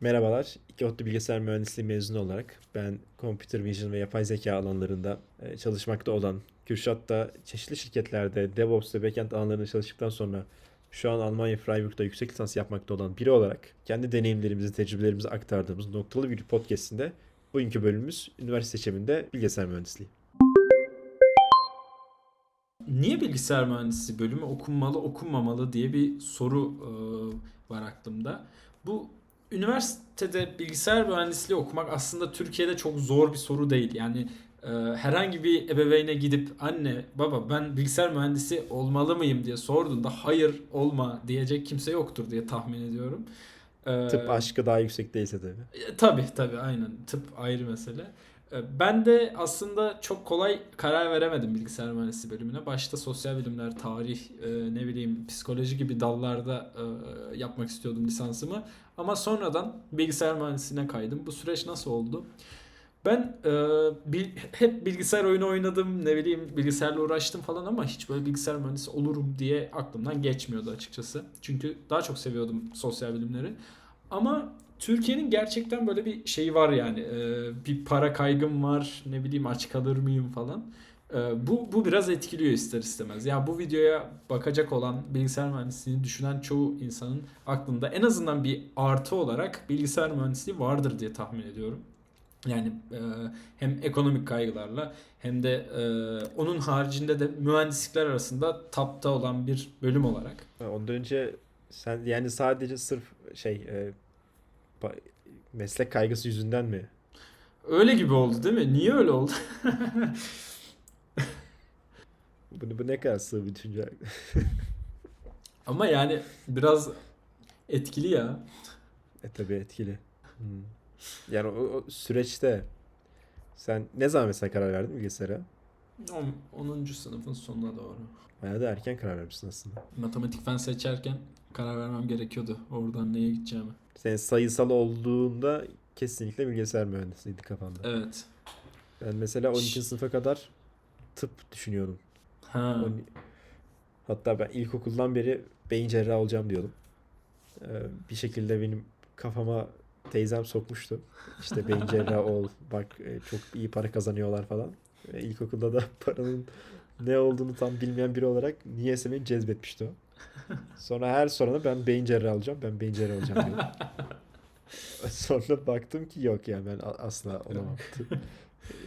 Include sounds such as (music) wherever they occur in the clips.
Merhabalar. İki ODTÜ Bilgisayar Mühendisliği mezunu olarak ben Computer Vision ve yapay zeka alanlarında e, çalışmakta olan Kürşat da çeşitli şirketlerde DevOps ve Backend alanlarında çalıştıktan sonra şu an Almanya Freiburg'da yüksek lisans yapmakta olan biri olarak kendi deneyimlerimizi, tecrübelerimizi aktardığımız noktalı bir podcastinde bugünkü bölümümüz üniversite seçiminde bilgisayar mühendisliği. Niye bilgisayar mühendisliği bölümü okunmalı, okunmamalı diye bir soru e, var aklımda. Bu üniversitede bilgisayar mühendisliği okumak aslında Türkiye'de çok zor bir soru değil. Yani e, herhangi bir ebeveyne gidip anne baba ben bilgisayar mühendisi olmalı mıyım diye sorduğunda hayır olma diyecek kimse yoktur diye tahmin ediyorum. E, Tıp aşkı daha yüksek değilse tabii. e, Tabii tabii aynen tıp ayrı mesele. E, Ben de aslında çok kolay karar veremedim bilgisayar mühendisliği bölümüne. Başta sosyal bilimler, tarih, e, ne bileyim psikoloji gibi dallarda e, yapmak istiyordum lisansımı. Ama sonradan bilgisayar mühendisliğine kaydım. Bu süreç nasıl oldu? Ben e, bil- hep bilgisayar oyunu oynadım, ne bileyim bilgisayarla uğraştım falan ama hiç böyle bilgisayar mühendisi olurum diye aklımdan geçmiyordu açıkçası. Çünkü daha çok seviyordum sosyal bilimleri. Ama Türkiye'nin gerçekten böyle bir şeyi var yani. Ee, bir para kaygım var. Ne bileyim aç kalır mıyım falan. Ee, bu, bu biraz etkiliyor ister istemez. Yani bu videoya bakacak olan bilgisayar mühendisliğini düşünen çoğu insanın aklında en azından bir artı olarak bilgisayar mühendisliği vardır diye tahmin ediyorum. Yani e, hem ekonomik kaygılarla hem de e, onun haricinde de mühendislikler arasında tapta olan bir bölüm olarak. Ondan önce sen yani sadece sırf şey e, meslek kaygısı yüzünden mi Öyle gibi oldu değil mi? Niye öyle oldu? (laughs) Bu, bu ne kadar sığ bir düşünce. (laughs) Ama yani biraz etkili ya. E tabii etkili. Hmm. Yani o, o süreçte sen ne zaman mesela karar verdin bilgisayara? 10. 10. sınıfın sonuna doğru. Bayağı da erken karar vermişsin aslında. Matematik fen seçerken karar vermem gerekiyordu. Oradan neye gideceğimi. Senin sayısal olduğunda kesinlikle bilgisayar mühendisliğiydi kafanda. Evet. Ben mesela 12. sınıfa kadar tıp düşünüyordum. Ha. On- Hatta ben ilkokuldan beri beyin cerrahı olacağım diyordum. Ee, bir şekilde benim kafama teyzem sokmuştu. İşte beyin (laughs) cerrahı ol, bak e, çok iyi para kazanıyorlar falan. Ve ilkokulda da (laughs) paranın ne olduğunu tam bilmeyen biri olarak niyeyse beni cezbetmişti o. Sonra her sorana ben beyin cerrahı olacağım, ben beyin cerrahı olacağım diyordum. (laughs) Sonra baktım ki yok yani ben asla olamam.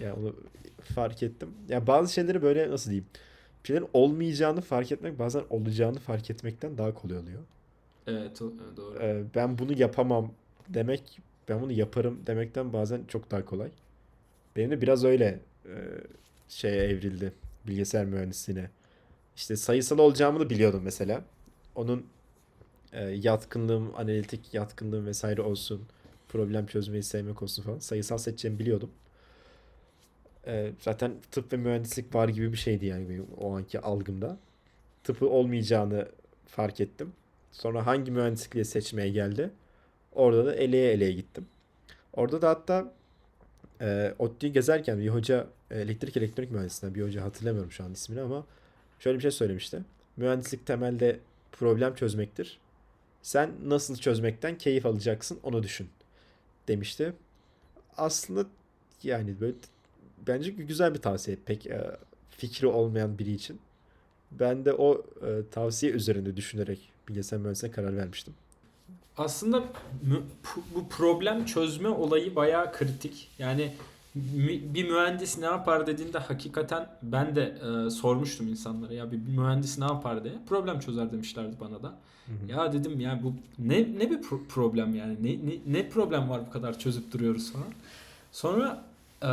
yani onu fark ettim. Ya bazı şeyleri böyle nasıl diyeyim? Bir şeylerin olmayacağını fark etmek bazen olacağını fark etmekten daha kolay oluyor. Evet, doğru. Ee, ben bunu yapamam demek, ben bunu yaparım demekten bazen çok daha kolay. Benim de biraz öyle e, şeye evrildi bilgisayar mühendisliğine. İşte sayısal olacağımı da biliyordum mesela. Onun e, yatkınlığım, analitik yatkınlığım vesaire olsun, problem çözmeyi sevmek olsun falan. Sayısal seçeceğimi biliyordum. E, zaten tıp ve mühendislik var gibi bir şeydi yani benim o anki algımda. Tıpı olmayacağını fark ettim. Sonra hangi mühendislikliği seçmeye geldi? Orada da eleye eleye gittim. Orada da hatta e, ODTÜ'yü gezerken bir hoca elektrik elektronik mühendisinden bir hoca hatırlamıyorum şu an ismini ama şöyle bir şey söylemişti. Mühendislik temelde problem çözmektir. Sen nasıl çözmekten keyif alacaksın onu düşün demişti. Aslında yani böyle bence güzel bir tavsiye pek e, fikri olmayan biri için. Ben de o e, tavsiye üzerinde düşünerek bilgisayar mühendisliğine karar vermiştim. Aslında bu problem çözme olayı bayağı kritik. Yani bir mühendis ne yapar dediğinde hakikaten ben de e, sormuştum insanlara ya bir mühendis ne yapar diye. Problem çözer demişlerdi bana da. Ya dedim ya bu ne ne bir pro- problem yani ne, ne ne problem var bu kadar çözüp duruyoruz falan. Sonra e,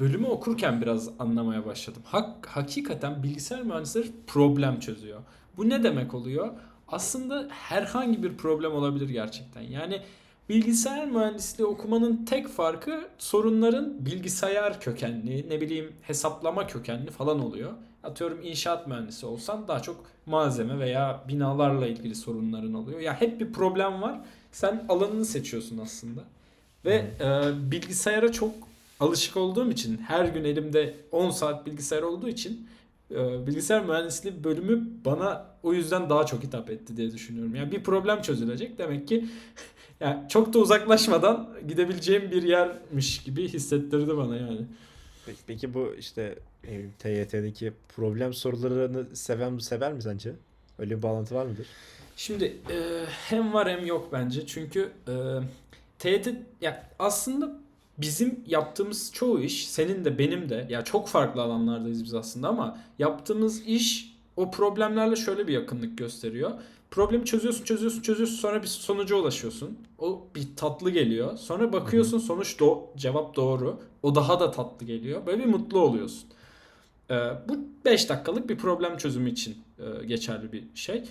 bölümü okurken biraz anlamaya başladım. Hak, hakikaten bilgisayar mühendisleri problem çözüyor. Bu ne demek oluyor? Aslında herhangi bir problem olabilir gerçekten. Yani bilgisayar mühendisliği okumanın tek farkı sorunların bilgisayar kökenli, ne bileyim hesaplama kökenli falan oluyor. Atıyorum inşaat mühendisi olsan daha çok malzeme veya binalarla ilgili sorunların oluyor. Ya hep bir problem var. Sen alanını seçiyorsun aslında. Ve e, bilgisayara çok alışık olduğum için her gün elimde 10 saat bilgisayar olduğu için e, bilgisayar mühendisliği bölümü bana o yüzden daha çok hitap etti diye düşünüyorum. Yani bir problem çözülecek. Demek ki Yani çok da uzaklaşmadan gidebileceğim bir yermiş gibi hissettirdi bana yani. Peki, peki bu işte TYT'deki problem sorularını seven sever mi sence? Öyle bir bağlantı var mıdır? Şimdi e, hem var hem yok bence. Çünkü e, TYT ya aslında bizim yaptığımız çoğu iş senin de benim de ya çok farklı alanlardayız biz aslında ama yaptığımız iş o problemlerle şöyle bir yakınlık gösteriyor. Problemi çözüyorsun, çözüyorsun, çözüyorsun sonra bir sonuca ulaşıyorsun. O bir tatlı geliyor. Sonra bakıyorsun sonuç do cevap doğru. O daha da tatlı geliyor. Böyle bir mutlu oluyorsun. Ee, bu 5 dakikalık bir problem çözümü için e, geçerli bir şey.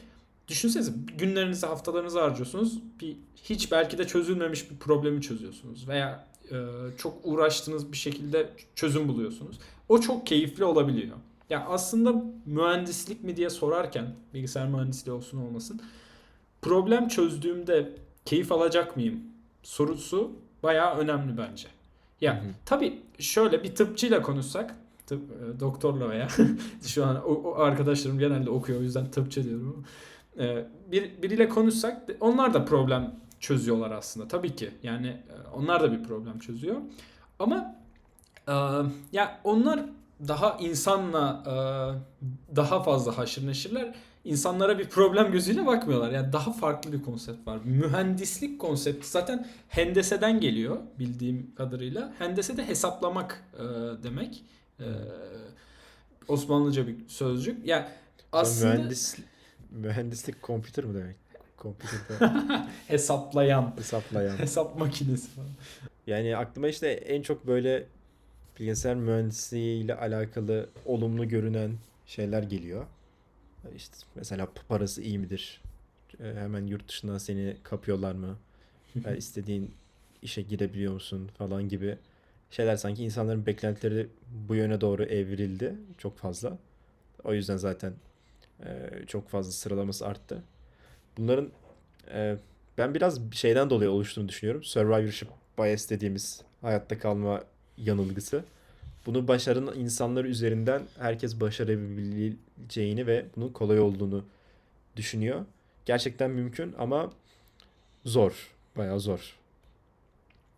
Düşünsenize günlerinizi, haftalarınızı harcıyorsunuz. Bir hiç belki de çözülmemiş bir problemi çözüyorsunuz veya e, çok uğraştığınız bir şekilde çözüm buluyorsunuz. O çok keyifli olabiliyor. Ya aslında mühendislik mi diye sorarken bilgisayar mühendisliği olsun olmasın problem çözdüğümde keyif alacak mıyım sorusu bayağı önemli bence. Ya hı. tabii şöyle bir tıpçıyla konuşsak tıp, e, doktorla veya (laughs) şu an o, o arkadaşlarım genelde okuyor o yüzden tıpçı diyorum. E, bir, biriyle konuşsak onlar da problem çözüyorlar aslında tabii ki. Yani e, onlar da bir problem çözüyor. Ama e, ya onlar daha insanla e, daha fazla haşır neşirler. İnsanlara bir problem gözüyle bakmıyorlar. Yani daha farklı bir konsept var. Mühendislik konsepti zaten hendeseden geliyor bildiğim kadarıyla. Hendese de hesaplamak e, demek. E, Osmanlıca bir sözcük. Ya Sonra aslında mühendis mühendislik computer mı demek? Computer'da (laughs) hesaplayan, hesaplayan. hesap makinesi falan. Yani aklıma işte en çok böyle bilgisayar mühendisliği ile alakalı olumlu görünen şeyler geliyor. İşte mesela parası iyi midir? Ee, Hemen yurt dışından seni kapıyorlar mı? Yani istediğin işe girebiliyor musun falan gibi şeyler sanki insanların beklentileri bu yöne doğru evrildi çok fazla. O yüzden zaten e, çok fazla sıralaması arttı. Bunların e, ben biraz şeyden dolayı oluştuğunu düşünüyorum. Survivorship bias dediğimiz hayatta kalma yanılgısı. Bunu başaran insanlar üzerinden herkes başarabileceğini ve bunun kolay olduğunu düşünüyor. Gerçekten mümkün ama zor. Bayağı zor.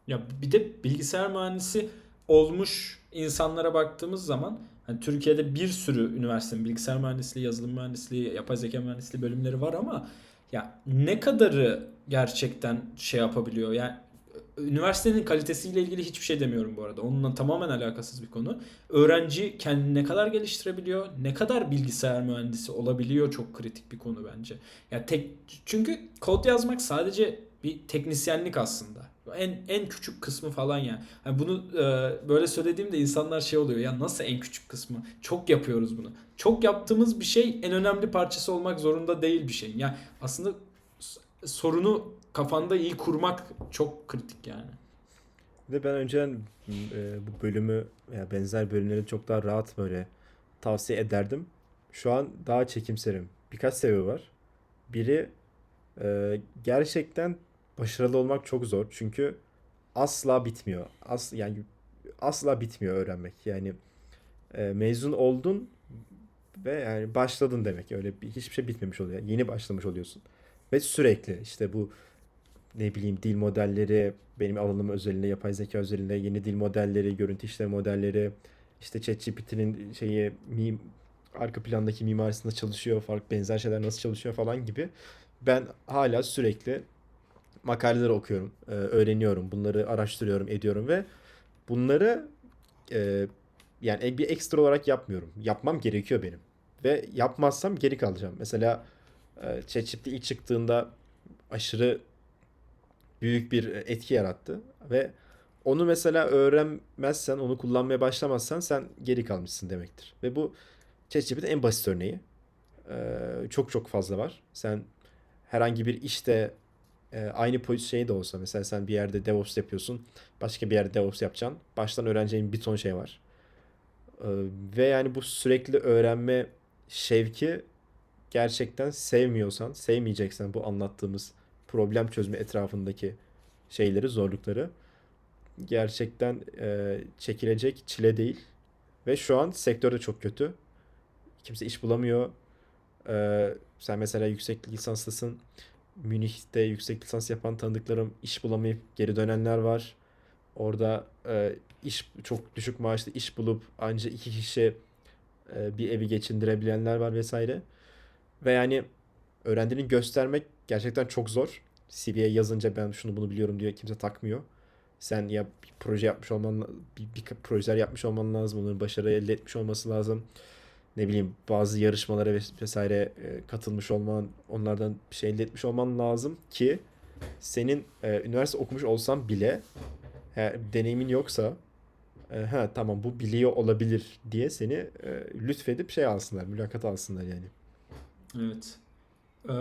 Ya bir de bilgisayar mühendisi olmuş insanlara baktığımız zaman hani Türkiye'de bir sürü üniversitenin bilgisayar mühendisliği, yazılım mühendisliği, yapay zeka mühendisliği bölümleri var ama ya ne kadarı gerçekten şey yapabiliyor? Yani üniversitenin kalitesiyle ilgili hiçbir şey demiyorum bu arada. Onunla tamamen alakasız bir konu. Öğrenci kendini ne kadar geliştirebiliyor, ne kadar bilgisayar mühendisi olabiliyor çok kritik bir konu bence. Ya tek çünkü kod yazmak sadece bir teknisyenlik aslında. En en küçük kısmı falan yani. Hani bunu e, böyle söylediğimde insanlar şey oluyor. Ya nasıl en küçük kısmı? Çok yapıyoruz bunu. Çok yaptığımız bir şey en önemli parçası olmak zorunda değil bir şey. Yani aslında sorunu kafanda iyi kurmak çok kritik yani. De ben önceden e, bu bölümü ya benzer bölümleri çok daha rahat böyle tavsiye ederdim. Şu an daha çekimserim. Birkaç sebebi var. Biri e, gerçekten başarılı olmak çok zor. Çünkü asla bitmiyor. As yani asla bitmiyor öğrenmek. Yani e, mezun oldun ve yani başladın demek. Öyle bir, hiçbir şey bitmemiş oluyor. Yeni başlamış oluyorsun. Ve sürekli işte bu ne bileyim dil modelleri benim alanım özelinde yapay zeka özelinde yeni dil modelleri, görüntü işleme modelleri işte ChatGPT'nin şeyi mim, arka plandaki mimarisinde çalışıyor, farklı benzer şeyler nasıl çalışıyor falan gibi. Ben hala sürekli makaleler okuyorum, e, öğreniyorum, bunları araştırıyorum, ediyorum ve bunları e, yani bir ekstra olarak yapmıyorum. Yapmam gerekiyor benim. Ve yapmazsam geri kalacağım. Mesela ChatGPT ilk çıktığında aşırı büyük bir etki yarattı ve onu mesela öğrenmezsen, onu kullanmaya başlamazsan sen geri kalmışsın demektir. Ve bu ChatGPT'nin en basit örneği. Ee, çok çok fazla var. Sen herhangi bir işte e, aynı pozisyon şey de olsa mesela sen bir yerde DevOps yapıyorsun, başka bir yerde DevOps yapacaksın. Baştan öğreneceğin bir ton şey var. Ee, ve yani bu sürekli öğrenme şevki gerçekten sevmiyorsan, sevmeyeceksen bu anlattığımız problem çözme etrafındaki şeyleri, zorlukları gerçekten e, çekilecek çile değil. Ve şu an sektörde çok kötü. Kimse iş bulamıyor. Ee, sen mesela yüksek lisanslısın. Münih'te yüksek lisans yapan tanıdıklarım iş bulamayıp geri dönenler var. Orada e, iş çok düşük maaşlı iş bulup ancak iki kişi e, bir evi geçindirebilenler var vesaire. Ve yani öğrendiğini göstermek gerçekten çok zor. CV'ye yazınca ben şunu bunu biliyorum diyor kimse takmıyor. Sen ya bir proje yapmış olman, bir, bir projeler yapmış olman lazım. Onların başarı elde etmiş olması lazım. Ne bileyim bazı yarışmalara ves- vesaire e, katılmış olman, onlardan bir şey elde etmiş olman lazım ki senin e, üniversite okumuş olsan bile eğer deneyimin yoksa e, ha tamam bu biliyor olabilir diye seni e, lütfedip şey alsınlar, mülakat alsınlar yani. Evet. Ee,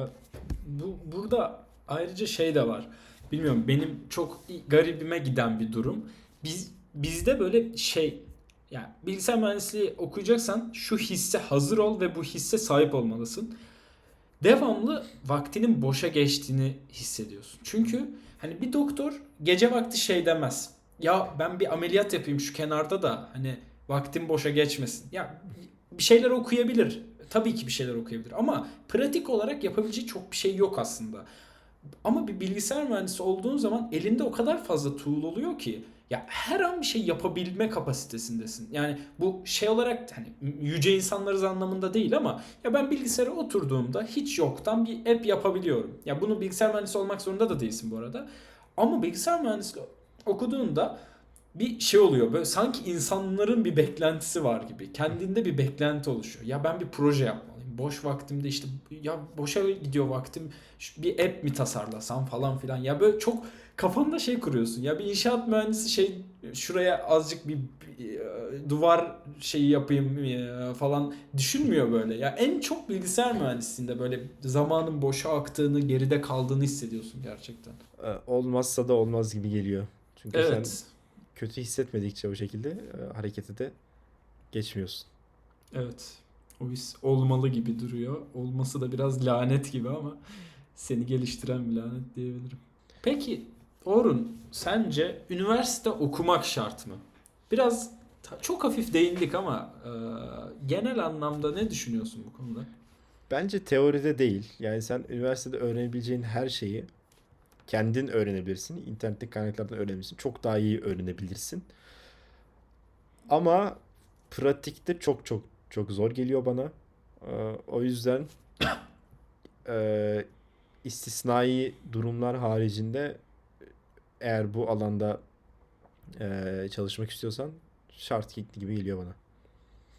bu burada ayrıca şey de var. Bilmiyorum benim çok garibime giden bir durum. Biz bizde böyle şey yani bilgisayar mühendisliği okuyacaksan şu hisse hazır ol ve bu hisse sahip olmalısın. Devamlı vaktinin boşa geçtiğini hissediyorsun. Çünkü hani bir doktor gece vakti şey demez. Ya ben bir ameliyat yapayım şu kenarda da hani vaktim boşa geçmesin. Ya bir şeyler okuyabilir. Tabii ki bir şeyler okuyabilir ama pratik olarak yapabileceği çok bir şey yok aslında. Ama bir bilgisayar mühendisi olduğun zaman elinde o kadar fazla tool oluyor ki ya her an bir şey yapabilme kapasitesindesin. Yani bu şey olarak hani yüce insanlarız anlamında değil ama ya ben bilgisayara oturduğumda hiç yoktan bir app yapabiliyorum. Ya bunu bilgisayar mühendisi olmak zorunda da değilsin bu arada. Ama bilgisayar mühendisliği okuduğunda bir şey oluyor. Böyle sanki insanların bir beklentisi var gibi. Kendinde bir beklenti oluşuyor. Ya ben bir proje yapmalıyım. Boş vaktimde işte ya boşa gidiyor vaktim. Bir app mi tasarlasam falan filan. Ya böyle çok kafanda şey kuruyorsun. Ya bir inşaat mühendisi şey şuraya azıcık bir, bir, e, duvar şeyi yapayım e, falan düşünmüyor böyle. Ya en çok bilgisayar mühendisliğinde böyle zamanın boşa aktığını, geride kaldığını hissediyorsun gerçekten. E, olmazsa da olmaz gibi geliyor. Çünkü sen Evet. Kötü hissetmedikçe o şekilde e, harekete de geçmiyorsun. Evet. O his olmalı gibi duruyor. Olması da biraz lanet gibi ama seni geliştiren bir lanet diyebilirim. Peki Orun sence üniversite okumak şart mı? Biraz çok hafif değindik ama e, genel anlamda ne düşünüyorsun bu konuda? Bence teoride değil. Yani sen üniversitede öğrenebileceğin her şeyi kendin öğrenebilirsin. İnternetteki kaynaklardan öğrenebilirsin. Çok daha iyi öğrenebilirsin. Ama pratikte çok çok çok zor geliyor bana. Ee, o yüzden (coughs) e, istisnai durumlar haricinde eğer bu alanda e, çalışmak istiyorsan şart gibi geliyor bana.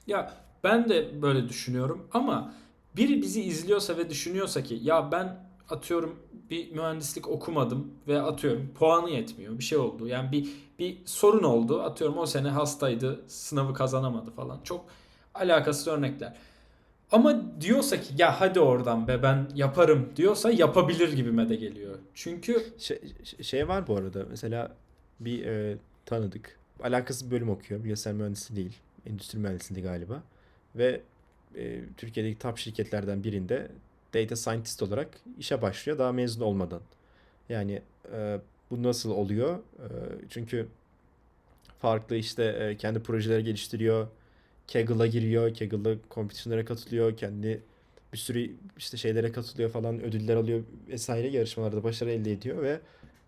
Ya ben de böyle düşünüyorum ama biri bizi izliyorsa ve düşünüyorsa ki ya ben atıyorum bir mühendislik okumadım ve atıyorum puanı yetmiyor bir şey oldu. Yani bir bir sorun oldu. Atıyorum o sene hastaydı, sınavı kazanamadı falan. Çok alakasız örnekler. Ama diyorsa ki ya hadi oradan be ben yaparım diyorsa yapabilir gibime de geliyor. Çünkü Şey, şey var bu arada mesela bir e, tanıdık alakasız bir bölüm okuyor. Bilgisayar mühendisi değil. Endüstri mühendisliği galiba. Ve e, Türkiye'deki top şirketlerden birinde data scientist olarak işe başlıyor daha mezun olmadan. Yani e, bu nasıl oluyor? E, çünkü farklı işte e, kendi projeleri geliştiriyor. Kaggle'a giriyor. Kaggle'da competition'lara katılıyor. Kendi bir sürü işte şeylere katılıyor falan. Ödüller alıyor vesaire. Yarışmalarda başarı elde ediyor ve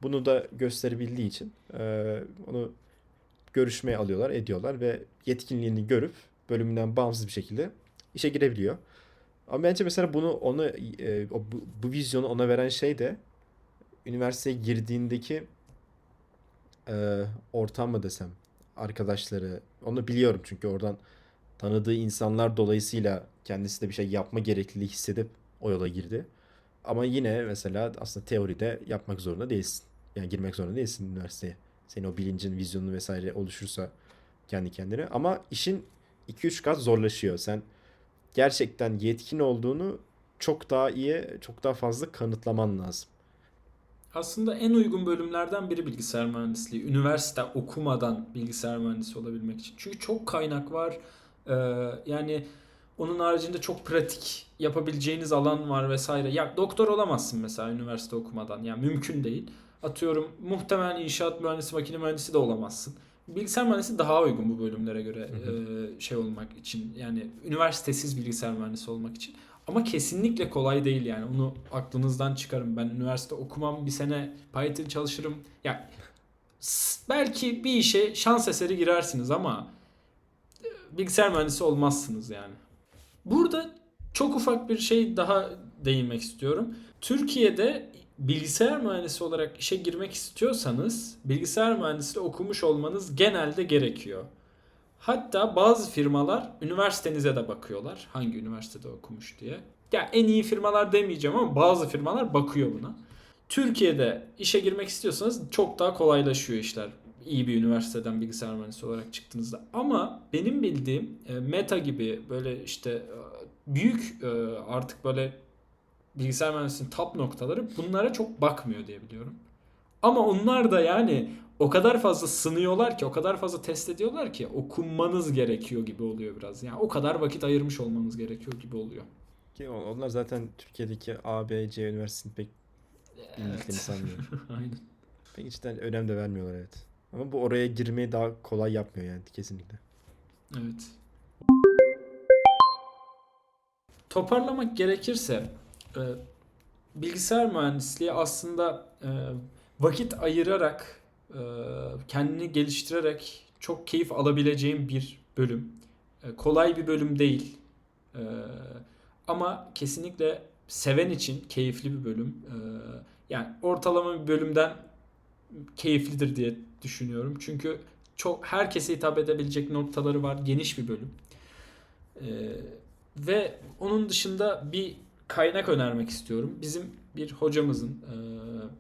bunu da gösterebildiği için e, onu görüşmeye alıyorlar, ediyorlar ve yetkinliğini görüp bölümünden bağımsız bir şekilde işe girebiliyor. Ama bence mesela bunu ona e, bu, bu vizyonu ona veren şey de üniversiteye girdiğindeki e, ortam mı desem arkadaşları onu biliyorum çünkü oradan tanıdığı insanlar dolayısıyla kendisi de bir şey yapma gerekliliği hissedip o yola girdi. Ama yine mesela aslında teoride yapmak zorunda değilsin. Yani girmek zorunda değilsin üniversiteye. Senin o bilincin, vizyonun vesaire oluşursa kendi kendine. Ama işin 2-3 kat zorlaşıyor. Sen gerçekten yetkin olduğunu çok daha iyi, çok daha fazla kanıtlaman lazım. aslında en uygun bölümlerden biri bilgisayar mühendisliği. Üniversite okumadan bilgisayar mühendisi olabilmek için. Çünkü çok kaynak var. Ee, yani onun haricinde çok pratik yapabileceğiniz alan var vesaire. Ya doktor olamazsın mesela üniversite okumadan. Yani mümkün değil. Atıyorum muhtemelen inşaat mühendisi, makine mühendisi de olamazsın. Bilgisayar mühendisi daha uygun bu bölümlere göre e, şey olmak için. Yani üniversitesiz bilgisayar mühendisi olmak için. Ama kesinlikle kolay değil yani. Onu aklınızdan çıkarın. Ben üniversite okumam, bir sene Python çalışırım. Ya belki bir işe şans eseri girersiniz ama bilgisayar mühendisi olmazsınız yani. Burada çok ufak bir şey daha değinmek istiyorum. Türkiye'de bilgisayar mühendisi olarak işe girmek istiyorsanız bilgisayar mühendisliği okumuş olmanız genelde gerekiyor. Hatta bazı firmalar üniversitenize de bakıyorlar. Hangi üniversitede okumuş diye. Ya en iyi firmalar demeyeceğim ama bazı firmalar bakıyor buna. Türkiye'de işe girmek istiyorsanız çok daha kolaylaşıyor işler. İyi bir üniversiteden bilgisayar mühendisi olarak çıktığınızda. Ama benim bildiğim e, Meta gibi böyle işte e, büyük e, artık böyle bilgisayar mühendisliğinin top noktaları bunlara çok bakmıyor diye biliyorum. Ama onlar da yani o kadar fazla sınıyorlar ki, o kadar fazla test ediyorlar ki okunmanız gerekiyor gibi oluyor biraz. Yani o kadar vakit ayırmış olmanız gerekiyor gibi oluyor. Ki on- onlar zaten Türkiye'deki A, B, C üniversitesini pek bildiklerini sanmıyorum. (laughs) Aynen. Pek içten önem de vermiyorlar evet. Ama bu oraya girmeyi daha kolay yapmıyor yani kesinlikle. Evet. Toparlamak gerekirse e, bilgisayar mühendisliği aslında e, vakit ayırarak e, kendini geliştirerek çok keyif alabileceğin bir bölüm. E, kolay bir bölüm değil. E, ama kesinlikle seven için keyifli bir bölüm. E, yani ortalama bir bölümden keyiflidir diye düşünüyorum. Çünkü çok herkese hitap edebilecek noktaları var. Geniş bir bölüm. Ee, ve onun dışında bir kaynak önermek istiyorum. Bizim bir hocamızın, e,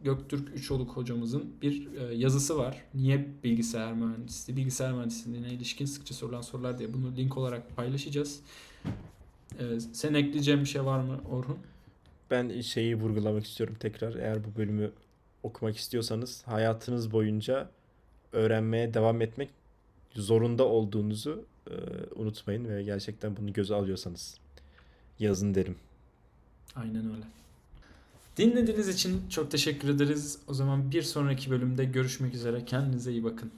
Göktürk Üçoluk hocamızın bir e, yazısı var. Niye bilgisayar mühendisliği, bilgisayar mühendisliğine ilişkin sıkça sorulan sorular diye bunu link olarak paylaşacağız. Ee, sen ekleyeceğin bir şey var mı Orhun? Ben şeyi vurgulamak istiyorum tekrar. Eğer bu bölümü okumak istiyorsanız hayatınız boyunca öğrenmeye devam etmek zorunda olduğunuzu e, unutmayın ve gerçekten bunu göze alıyorsanız yazın derim. Aynen öyle. Dinlediğiniz için çok teşekkür ederiz. O zaman bir sonraki bölümde görüşmek üzere. Kendinize iyi bakın.